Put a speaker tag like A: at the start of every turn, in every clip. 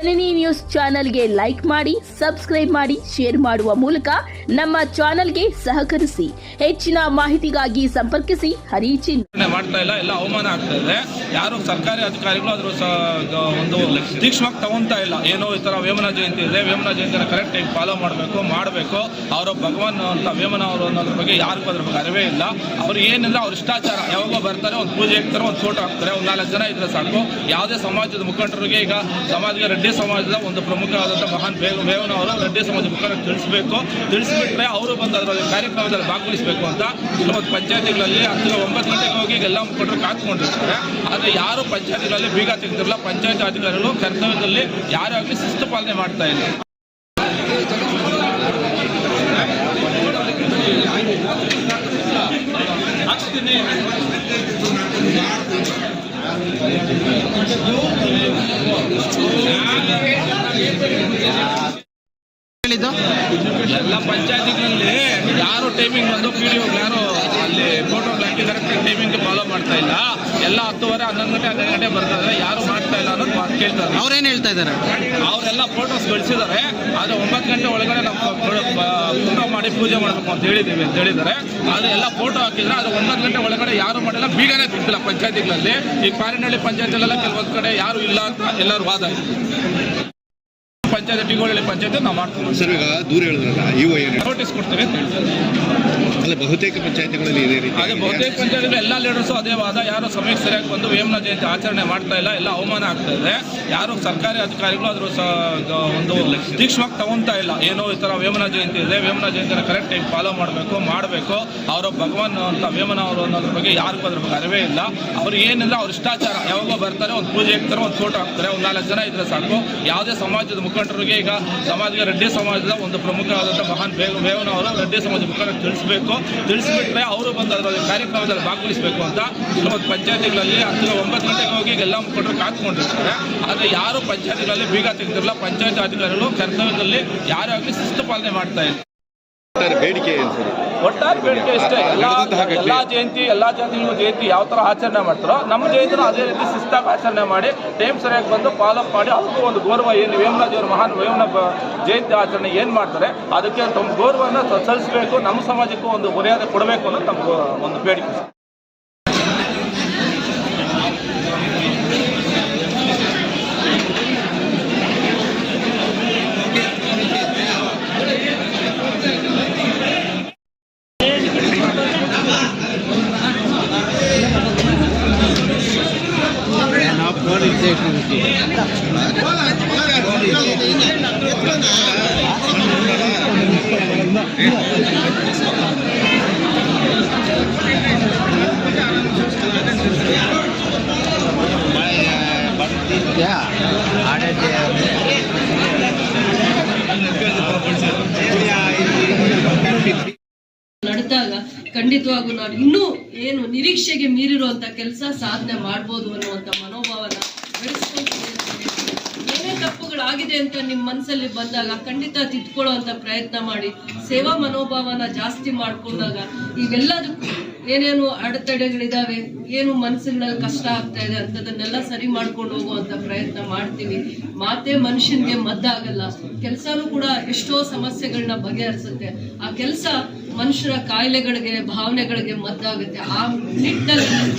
A: ಜನನಿ news ಚಾನೆಲ್ಗೆ like ಮಾಡಿ, subscribe ಮಾಡಿ, ಶೇರ್ ಮಾಡುವ ಮೂಲಕ ನಮ್ಮ ಚಾನೆಲ್ಗೆ ಸಹಕರಿಸಿ. ಹೆಚ್ಚಿನ ಮಾಹಿತಿಗಾಗಿ ಸಂಪರ್ಕಿಸಿ. ಹರಿಚಿನ್
B: ಮಾಡ್ತಾ ಇಲ್ಲ, ಎಲ್ಲ ಅವಮಾನ ಆಗ್ತಾ ಇದೆ. ಯಾರು ಸರ್ಕಾರಿ ಅಧಿಕಾರಿಗಳು ಅದ್ರ ಒಂದು ತೀಕ್ಷ್ಣವಾಗಿ ತಗೊಂತಾ ಇಲ್ಲ. ಏನೋ ಈ ತರ ವೇಮನ ಜಯಂತಿ ಇದೆ, ವೇಮನ ಜಯಂತಿನ ಕರೆಕ್ಟ್ ಆಗಿ ಫಾಲೋ ಮಾಡಬೇಕು ಮಾಡಬೇಕು. ಅವರ ಭಗವಾನ್ ಅಂತ ವೇಮನ ಅವರು ಅನ್ನೋದ್ರ ಬಗ್ಗೆ ಯಾರಿಗೂ ಅದ್ರ ಬಗ್ಗೆ ಅರಿವೇ ಇಲ್ಲ. ಅವ್ರು ಏನಿಲ್ಲ ಅವ್ರ ಇಷ್ಟಾಚಾರ. ಯಾವಾಗ ಬರ್ತಾರೆ, ಒಂದು ಪೂಜೆ ಹಾಕ್ತಾರೆ ಒಂದು ಫೋಟೋ ಹಾಕ್ತಾರೆ, ಒಂದು ನಾಲ್ಕು ಜನ ಇದ್ರೆ ಸಾಕು. ಯಾವುದೇ ಸಮಾಜದ ಮುಖಂಡರಿಗೆ ಈಗ ಸಮಾಜದ ರೆಡ್ಡಿ ಸಮಾಜದ ಒಂದು ಪ್ರಮುಖವಾದಂಥ ಮಹಾನ್ ಬೇಗ ವೇಮನ ಅವರು ರೆಡ್ಡಿ ಸಮಾಜ ಮುಖಾಂತರ ತಿಳಿಸ್ಬೇಕು. ತಿಳಿಸ್ಬಿಟ್ರೆ ಅವರು ಬಂದು ಅದರಲ್ಲಿ ಕಾರ್ಯಕ್ರಮದಲ್ಲಿ ಭಾಗವಹಿಸಬೇಕು ಅಂತ ಕೆಲವೊಂದು ಪಂಚಾಯತಿಗಳಲ್ಲಿ ಹತ್ತಿರ ಒಂಬತ್ತು ಗಂಟೆಗೆ ಹೋಗಿ ಎಲ್ಲ ಮುಖಂಡರು ಕಾತ್ಕೊಂಡಿರ್ತಾರೆ ಆದರೆ ಯಾರು ಪಂಚಾಯತಿಗಳಲ್ಲಿ ಬೀಗ ತೆಗೆದಿರಲ್ಲ, ಪಂಚಾಯತ್ ಅಧಿಕಾರಿಗಳು ಕರ್ತವ್ಯದಲ್ಲಿ ಯಾರೇ ಆಗಲಿ ಶಿಸ್ತು ಪಾಲನೆ ಮಾಡ್ತಾ ಇಲ್ಲ.
C: ಹೇಳಿದ್ದು?
B: ಎಲ್ಲ ಪಂಚಾಯತಿಗಳಲ್ಲಿ ಯಾರು ಟೈಮಿಂಗ್ ಬಂದು ಪಿ ಡಿ ಯಾರು ಅಲ್ಲಿ ಫೋಟೋ ಹಾಕಿದ್ದಾರೆ ಕರೆಕ್ಟ್ ಟೈಮಿಂಗ್ ಫಾಲೋ ಮಾಡ್ತಾ ಇಲ್ಲ. ಎಲ್ಲ ಹತ್ತುವರೆ ಹನ್ನೊಂದು ಗಂಟೆ ಹನ್ನೆರಡು ಗಂಟೆ ಬರ್ತಾರೆ ಯಾರು ಮಾಡ್ತಾ ಇಲ್ಲ ಅನ್ನೋದು ಮಾತು ಕೇಳ್ತಾರೆ.
C: ಅವ್ರೇನು ಹೇಳ್ತಾ ಇದ್ದಾರೆ?
B: ಅವರೆಲ್ಲ ಫೋಟೋಸ್ ಗಳಿಸಿದ್ದಾರೆ ಆದರೆ ಒಂಬತ್ತು ಗಂಟೆ ಒಳಗಡೆ ನಾವು ಫೋಟೋ ಮಾಡಿ ಪೂಜೆ ಮಾಡಬೇಕು ಅಂತ ಹೇಳಿದ್ದೀವಿ ಅಂತ ಹೇಳಿದ್ದಾರೆ. ಆದರೆ ಎಲ್ಲ ಫೋಟೋ ಹಾಕಿದ್ರೆ ಅದು ಒಂಬತ್ತು ಗಂಟೆ ಒಳಗಡೆ ಯಾರು ಮಾಡಿಲ್ಲ ಬೀಗನೇ ಬಿಟ್ಟಿಲ್ಲ ಪಂಚಾಯತಿಗಳಲ್ಲಿ. ಈ ಪಾರಿನಹಳ್ಳಿ ಪಂಚಾಯತಿಲೆಲ್ಲ ಕೆಲವೊಂದು ಕಡೆ ಯಾರು ಇಲ್ಲ ಅಂತ ಎಲ್ಲರೂ ವಾದ. ಇದೆ ಪಂಚಾಯತ್ ಟಿಗೋಳಿ ಪಂಚಾಯತ್ ನಾವು ಮಾಡ್ತೀವಿ.
D: ಸರ್ ಈಗ ದೂರ ಹೇಳಿದ್ರಲ್ಲ ಇವು ಏನು
B: ನೋಟಿಸ್ ಕೊಡ್ತೇವೆ ಅಂತ ಹೇಳ್ತಾರೆ.
D: ಬಹುತೇಕ ಪಂಚಾಯತಿಗಳಲ್ಲಿ ಇದೇ ರೀತಿ
B: ಅದೇ ಬಹುತೇಕ ಪಂಚಾಯತ್ ಎಲ್ಲ ಲೀಡರ್ಸು ಅದೇ ವಾದ ಯಾರು ಸಮಯಕ್ಕೆ ಸರಿಯಾಗಿ ಬಂದು ವೇಮನ ಜಯಂತಿ ಆಚರಣೆ ಮಾಡ್ತಾ ಇಲ್ಲ ಎಲ್ಲ ಅವಮಾನ ಆಗ್ತಾ ಇದೆ. ಯಾರು ಸರ್ಕಾರಿ ಅಧಿಕಾರಿಗಳು ಅದ್ರ ಒಂದು ತೀಕ್ಷ್ಣವಾಗಿ ತಗೊಂತಾ ಇಲ್ಲ. ಏನೋ ಈ ಥರ ವೇಮನ ಜಯಂತಿ ಇದೆ ವೇಮನ ಜಯಂತಿನ ಕರೆಕ್ಟ್ ಆಗಿ ಫಾಲೋ ಮಾಡಬೇಕು ಮಾಡಬೇಕು. ಅವರ ಭಗವಾನ್ ಅಂತ ವೇಮನ ಅವರು ಅನ್ನೋದ್ರ ಬಗ್ಗೆ ಯಾರಿಗೂ ಅದ್ರ ಬಗ್ಗೆ ಅರಿವೇ ಇಲ್ಲ. ಅವ್ರು ಏನಿಲ್ಲ ಅವ್ರ ಇಷ್ಟಾಚಾರ ಯಾವಾಗ ಬರ್ತಾರೆ ಒಂದು ಪೂಜೆ ಇರ್ತಾರೆ ಒಂದು ಫೋಟೋ ಹಾಕ್ತಾರೆ ಒಂದು ನಾಲ್ಕು ಜನ ಇದ್ರೆ ಸಾಕು. ಯಾವುದೇ ಸಮಾಜದ ಮುಖಂಡರಿಗೆ ಈಗ ಸಮಾಜದ ರೆಡ್ಡಿ ಸಮಾಜದ ಒಂದು ಪ್ರಮುಖವಾದಂಥ ಮಹಾನ್ ಬೇಗ ವೇಮನ ಅವರು ರೆಡ್ಡಿ ಸಮಾಜದ ಮುಖಂಡ ತಿಳಿಸ್ಬೇಕು. ತಿಳಿಸ್ಬಿಟ್ರೆ ಅವರು ಬಂದು ಅದರ ಕಾರ್ಯಕ್ರಮದಲ್ಲಿ ಭಾಗವಹಿಸಬೇಕು ಅಂತ ಕೆಲವೊಂದು ಪಂಚಾಯತಿಗಳಲ್ಲಿ ಹತ್ತಿರ ಒಂಬತ್ತು ಗಂಟೆಗೆ ಹೋಗಿ ಎಲ್ಲ ಮುಖಂಡರು ಕಾತ್ಕೊಂಡಿರ್ತಾರೆ ಆದರೆ ಯಾರು ಪಂಚಾಯತಿಗಳಲ್ಲಿ ಬೀಗ ತೆಗೆದಿರಲ್ಲ, ಪಂಚಾಯತ್ ಅಧಿಕಾರಿಗಳು ಕರ್ತವ್ಯದಲ್ಲಿ ಯಾರಾಗಲಿ ಶಿಸ್ತು ಪಾಲನೆ ಮಾಡ್ತಾ ಇಲ್ಲ
D: ಒಟ್ಟಾರೆ ಬೇಡಿಕೆ
B: ಒಟ್ಟಾರೆ ಬೇಡಿಕೆ. ಇಷ್ಟೇ. ಎಲ್ಲ ಜಯಂತಿ ಎಲ್ಲಾ ಜಾತಿಗಳು ಜಯಂತಿ ಯಾವ ತರ ಆಚರಣೆ ಮಾಡ್ತಾರೋ ನಮ್ಮ ಜಯಂತಿನೂ ಅದೇ ರೀತಿ ಶಿಸ್ತಾಗಿ ಆಚರಣೆ ಮಾಡಿ ಟೈಮ್ ಸರಿಯಾಗಿ ಬಂದು ಫಾಲೋ ಮಾಡಿ ಅವ್ರಿಗೂ ಒಂದು ಗೌರವ ಏನು ವೇಮರಾಜ್ ಅವರು ಮಹಾನ್ ವೇಮನ ಜಯಂತಿ ಆಚರಣೆ ಏನು ಮಾಡ್ತಾರೆ ಅದಕ್ಕೆ ತಮ್ಮ ಗೌರವನ ಸಲ್ಲಿಸಬೇಕು ನಮ್ಮ ಸಮಾಜಕ್ಕೂ ಒಂದು ಮರ್ಯಾದೆ ಕೊಡಬೇಕು ಅನ್ನೋದು ನಮ್ಮ ಒಂದು ಬೇಡಿಕೆ.
E: ನಡೆದಾಗ ಖಂಡಿತವಾಗೂ ನಾನು ಇನ್ನೂ ಏನು ನಿರೀಕ್ಷೆಗೆ ಮೀರಿರುವಂತ ಕೆಲಸ ಸಾಧನೆ ಮಾಡ್ಬೋದು ಅನ್ನುವಂತ ಮನೋಭಾವನ. ಏನೇ ತಪ್ಪುಗಳಾಗಿದೆ ಅಂತ ನಿಮ್ಮ ಮನಸ್ಸಲ್ಲಿ ಬಂದಾಗ ಖಂಡಿತ ತಿದ್ಕೊಳ್ಳುವಂತ ಪ್ರಯತ್ನ ಮಾಡಿ. ಸೇವಾ ಮನೋಭಾವನ ಜಾಸ್ತಿ ಮಾಡ್ಕೊಂಡಾಗ ಇವೆಲ್ಲದಕ್ಕೂ ಏನೇನು ಅಡೆತಡೆಗಳಿದಾವೆ, ಏನು ಮನಸ್ಸುಗಳಲ್ಲಿ ಕಷ್ಟ ಆಗ್ತಾ ಇದೆ ಅಂತದನ್ನೆಲ್ಲ ಸರಿ ಮಾಡ್ಕೊಂಡು ಹೋಗುವಂತ ಪ್ರಯತ್ನ ಮಾಡ್ತೀವಿ. ಮಾತೆ ಮನುಷ್ಯನ್ಗೆ ಮದ್ದಾಗಲ್ಲ. ಕೆಲಸನೂ ಕೂಡ ಎಷ್ಟೋ ಸಮಸ್ಯೆಗಳನ್ನ ಬಗೆಹರಿಸುತ್ತೆ. ಆ ಕೆಲಸ ಮನುಷ್ಯರ ಕಾಯಿಲೆಗಳಿಗೆ, ಭಾವನೆಗಳಿಗೆ ಮದ್ದಾಗುತ್ತೆ. ಆ ನಿಟ್ಟಲ್ಲಿ ನಾನು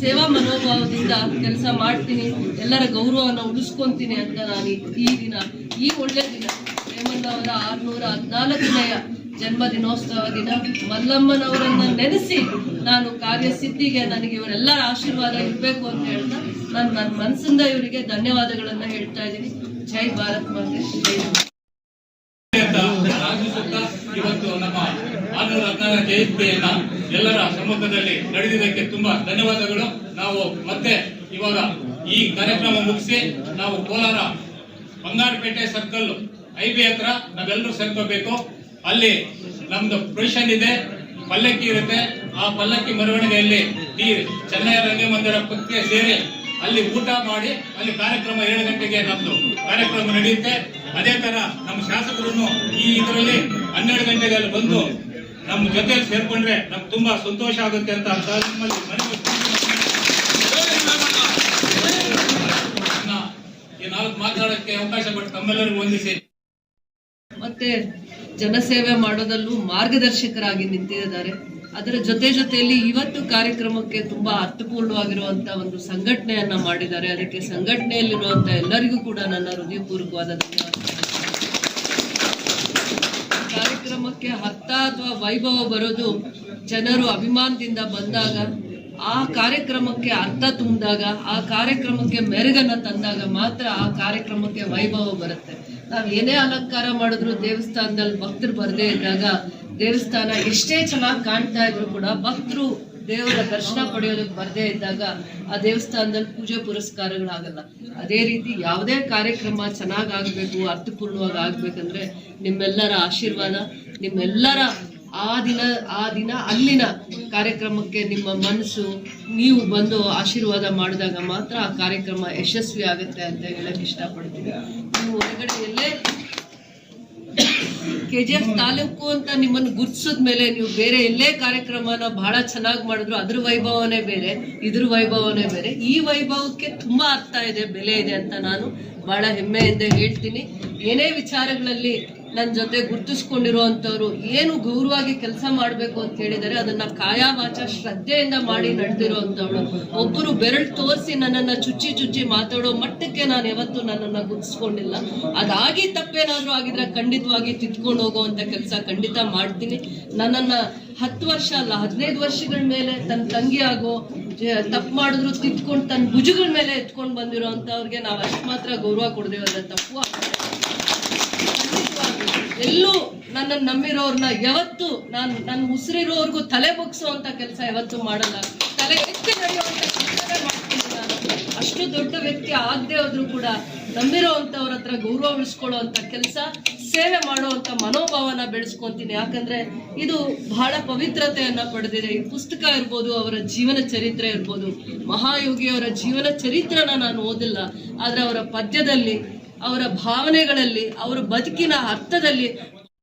E: ಸೇವಾ ಮನೋಭಾವದಿಂದ ಕೆಲಸ ಮಾಡ್ತೀನಿ, ಎಲ್ಲರ ಗೌರವವನ್ನು ಉಳಿಸ್ಕೊಂತೀನಿ ಅಂತ ನಾನು ಈ- ದಿನ, ಈ ಒಳ್ಳೆ ದಿನ ರೇಮಣ್ಣ ಅವರ ಆರ್ನೂರ ಹದಿನಾಲ್ಕನೆಯ ಜನ್ಮ ದಿನೋತ್ಸವ ದಿನ, ಮಲ್ಲಮ್ಮನವರನ್ನ ನೆನೆಸಿ ನಾನು ಕಾರ್ಯಸಿದ್ಧಿಗೆ ನನಗೆ ಇವರೆಲ್ಲರ ಆಶೀರ್ವಾದ ಇರಬೇಕು ಅಂತ ಹೇಳ್ತಾ ನಾನು ನನ್ನ ಮನಸ್ಸಿಂದ ಇವರಿಗೆ ಧನ್ಯವಾದಗಳನ್ನು ಹೇಳ್ತಾ ಇದ್ದೀನಿ. ಜೈ ಭಾರತ್ ಮಾತೆ ಹಿಂದ್.
F: ಅಂತ ಆಶಿಸುತ್ತಾ ಇವತ್ತು ನಮ್ಮ ಆನೂರ ರತ್ನದ ಜಯಂತಿಯನ್ನ ಎಲ್ಲರ ಸಮ್ಮುಖದಲ್ಲಿ ನಡೆದಿದ್ದಕ್ಕೆ ತುಂಬಾ ಧನ್ಯವಾದಗಳು. ನಾವು ಮತ್ತೆ ಇವಾಗ ಈ ಕಾರ್ಯಕ್ರಮ ಮುಗಿಸಿ ನಾವು Kolar Bangarapet circle I B ಹತ್ರ ನಾವೆಲ್ಲರೂ ಸೇರ್ಕೋಬೇಕು. ಅಲ್ಲಿ ನಮ್ದು ಪ್ರೊವಿಷನ್ ಇದೆ, ಪಲ್ಲಕ್ಕಿ ಇರುತ್ತೆ. ಆ ಪಲ್ಲಕ್ಕಿ ಮೆರವಣಿಗೆಯಲ್ಲಿ ಈ ಚೆನ್ನೈ ರಂಗಮಂದಿರ ಪಕ್ಕೆ ಸೇರಿ ಅಲ್ಲಿ ಊಟ ಮಾಡಿ, ಅಲ್ಲಿ ಕಾರ್ಯಕ್ರಮ ಏಳು ಗಂಟೆಗೆ ನಮ್ದು ಕಾರ್ಯಕ್ರಮ ನಡೆಯುತ್ತೆ. ಅದೇ ತರ ನಮ್ಮ ಶಾಸಕರು ಈ ಇದರಲ್ಲಿ ಹನ್ನೆರಡು ಗಂಟೆಗೆ ಅಲ್ಲಿ ಬಂದು ನಮ್ಮ ಜೊತೆ ಸೇರ್ಕೊಂಡ್ರೆ ನಮ್ಗೆ ತುಂಬಾ ಸಂತೋಷ ಆಗುತ್ತೆ ಅಂತ ನಿಮ್ಮಲ್ಲಿ ಈ ನಾಲ್ಕು ಮಾತನಾಡಕ್ಕೆ ಅವಕಾಶ ತಮ್ಮೆಲ್ಲರಿಗೂ ವಂದಿಸಿ.
E: ಮತ್ತೆ ಜನಸೇವೆ ಮಾಡೋದಲ್ಲೂ ಮಾರ್ಗದರ್ಶಕರಾಗಿ ನಿಂತಿದ್ದಾರೆ. ಅದರ ಜೊತೆ ಜೊತೆಯಲ್ಲಿ ಇವತ್ತು ಕಾರ್ಯಕ್ರಮಕ್ಕೆ ತುಂಬಾ ಅರ್ಥಪೂರ್ಣವಾಗಿರುವಂತ ಒಂದು ಸಂಘಟನೆಯನ್ನ ಮಾಡಿದ್ದಾರೆ. ಅದಕ್ಕೆ ಸಂಘಟನೆಯಲ್ಲಿರುವಂತ ಎಲ್ಲರಿಗೂ ಕೂಡ ನನ್ನ ಹೃದಯಪೂರ್ವಕವಾದ ಧನ್ಯವಾದ ಕಾರ್ಯಕ್ರಮಕ್ಕೆ ಅರ್ಥ ಅಥವಾ ವೈಭವ ಬರೋದು ಜನರು ಅಭಿಮಾನದಿಂದ ಬಂದಾಗ, ಆ ಕಾರ್ಯಕ್ರಮಕ್ಕೆ ಅರ್ಥ ತುಂಬಿದಾಗ, ಆ ಕಾರ್ಯಕ್ರಮಕ್ಕೆ ಮೆರುಗನ್ನ ತಂದಾಗ ಮಾತ್ರ ಆ ಕಾರ್ಯಕ್ರಮಕ್ಕೆ ವೈಭವ ಬರುತ್ತೆ. ನಾವು ಏನೇ ಅಲಂಕಾರ ಮಾಡಿದ್ರು ದೇವಸ್ಥಾನದಲ್ಲಿ ಭಕ್ತರು ಬರದೇ ಇದ್ದಾಗ ದೇವಸ್ಥಾನ ಎಷ್ಟೇ ಚೆನ್ನಾಗಿ ಕಾಣ್ತಾ ಇದ್ರು ಕೂಡ ಭಕ್ತರು ದೇವರ ದರ್ಶನ ಪಡೆಯೋದಕ್ಕೆ ಬರದೇ ಇದ್ದಾಗ ಆ ದೇವಸ್ಥಾನದಲ್ಲಿ ಪೂಜೆ ಪುರಸ್ಕಾರಗಳಾಗಲ್ಲ. ಅದೇ ರೀತಿ ಯಾವುದೇ ಕಾರ್ಯಕ್ರಮ ಚೆನ್ನಾಗಿ ಆಗಬೇಕು ಅರ್ಥಪೂರ್ಣವಾಗಿ ಆಗಬೇಕಂದ್ರೆ ನಿಮ್ಮೆಲ್ಲರ ಆಶೀರ್ವಾದ, ನಿಮ್ಮೆಲ್ಲರ ಆ ದಿನ ಆ ದಿನ ಅಲ್ಲಿನ ಕಾರ್ಯಕ್ರಮಕ್ಕೆ ನಿಮ್ಮ ಮನಸ್ಸು, ನೀವು ಬಂದು ಆಶೀರ್ವಾದ ಮಾಡಿದಾಗ ಮಾತ್ರ ಆ ಕಾರ್ಯಕ್ರಮ ಯಶಸ್ವಿ ಆಗುತ್ತೆ ಅಂತ ಹೇಳಕ್ ಇಷ್ಟಪಡ್ತೀನಿ. ನೀವು ಹೊರಗಡೆ ಎಲ್ಲೇ ಕೆ ಜಿ ಎಫ್ ತಾಲೂಕು ಅಂತ ನಿಮ್ಮನ್ನು ಗುರ್ತಿಸಿದ ಮೇಲೆ ನೀವು ಬೇರೆ ಎಲ್ಲೇ ಕಾರ್ಯಕ್ರಮನ ಬಹಳ ಚೆನ್ನಾಗಿ ಮಾಡಿದ್ರು, ಅದ್ರ ವೈಭವನೇ ಬೇರೆ, ಇದ್ರ ವೈಭವನೇ ಬೇರೆ. ಈ ವೈಭವಕ್ಕೆ ತುಂಬಾ ಅರ್ಥ ಇದೆ, ಬೆಲೆ ಇದೆ ಅಂತ ನಾನು ಬಹಳ ಹೆಮ್ಮೆಯಿಂದ ಹೇಳ್ತೀನಿ. ಏನೇ ವಿಚಾರಗಳಲ್ಲಿ ನನ್ನ ಜೊತೆ ಗುರ್ತಿಸ್ಕೊಂಡಿರುವಂಥವ್ರು ಏನು ಗೌರವಾಗಿ ಕೆಲಸ ಮಾಡಬೇಕು ಅಂತ ಹೇಳಿದರೆ ಅದನ್ನ ಕಾಯಾವಾಚ ಶ್ರದ್ಧೆಯಿಂದ ಮಾಡಿ ನಡೆದಿರುವಂಥವಳು ಒಬ್ಬರು ಬೆರಳು ತೋರಿಸಿ ನನ್ನನ್ನ ಚುಚ್ಚಿ ಚುಚ್ಚಿ ಮಾತಾಡೋ ಮಟ್ಟಕ್ಕೆ ನಾನು ಯಾವತ್ತೂ ನನ್ನನ್ನ ಗುರ್ತಿಸ್ಕೊಂಡಿಲ್ಲ. ಅದಾಗಿ ತಪ್ಪೇನಾದ್ರೂ ಆಗಿದ್ರೆ ಖಂಡಿತವಾಗಿ ತಿದ್ಕೊಂಡು ಹೋಗುವಂತ ಕೆಲಸ ಖಂಡಿತ ಮಾಡ್ತೀನಿ. ನನ್ನನ್ನ ಹತ್ತು ವರ್ಷ ಅಲ್ಲ, ಹದಿನೈದು ವರ್ಷಗಳ ಮೇಲೆ ತನ್ನ ತಂಗಿ ಆಗೋ ತಪ್ಪು ಮಾಡಿದ್ರು ತಿದ್ಕೊಂಡು ತನ್ನ ಭುಜಗಳ ಮೇಲೆ ಎತ್ಕೊಂಡು ಬಂದಿರೋ ಅಂಥವ್ರಿಗೆ ನಾವು ಅಷ್ಟು ಮಾತ್ರ ಗೌರವ ಕೊಡದೇವಲ್ಲ ತಪ್ಪು. ಎಲ್ಲೂ ನನ್ನನ್ನು ನಂಬಿರೋರ್ನ ಯಾವತ್ತು ನಾನು ನನ್ನ ಉಸಿರಿರೋರ್ಗು ತಲೆ ಬಗ್ಸುವಂತ ಕೆಲಸ ಯಾವತ್ತೂ ಮಾಡಲ್ಲ. ತಲೆ ಎತ್ತಿ ನಡೆಯುವಂತ ಕೆಲಸನೇ ಮಾಡ್ತೀನಿ ನಾನು. ಅಷ್ಟು ದೊಡ್ಡ ವ್ಯಕ್ತಿ ಆಗದೆ ಹೋದ್ರು ಕೂಡ ನಂಬಿರೋ ಅಂತವ್ರ ಹತ್ರ ಗೌರವ ಉಳಿಸ್ಕೊಳ್ಳುವಂತ ಕೆಲಸ, ಸೇವೆ ಮಾಡುವಂತ ಮನೋಭಾವನ ಬೆಳೆಸ್ಕೊತೀನಿ. ಯಾಕಂದ್ರೆ ಇದು ಬಹಳ ಪವಿತ್ರತೆಯನ್ನ ಪಡೆದಿದೆ. ಈ ಪುಸ್ತಕ ಇರ್ಬೋದು, ಅವರ ಜೀವನ ಚರಿತ್ರೆ ಇರ್ಬೋದು. ಮಹಾಯೋಗಿಯವರ ಜೀವನ ಚರಿತ್ರನ ನಾನು ಓದಿಲ್ಲ. ಆದ್ರೆ ಅವರ ಪದ್ಯದಲ್ಲಿ ಅವರ ಭಾವನೆಗಳಲ್ಲಿ ಅವರ ಬದುಕಿನ ಅರ್ಥದಲ್ಲಿ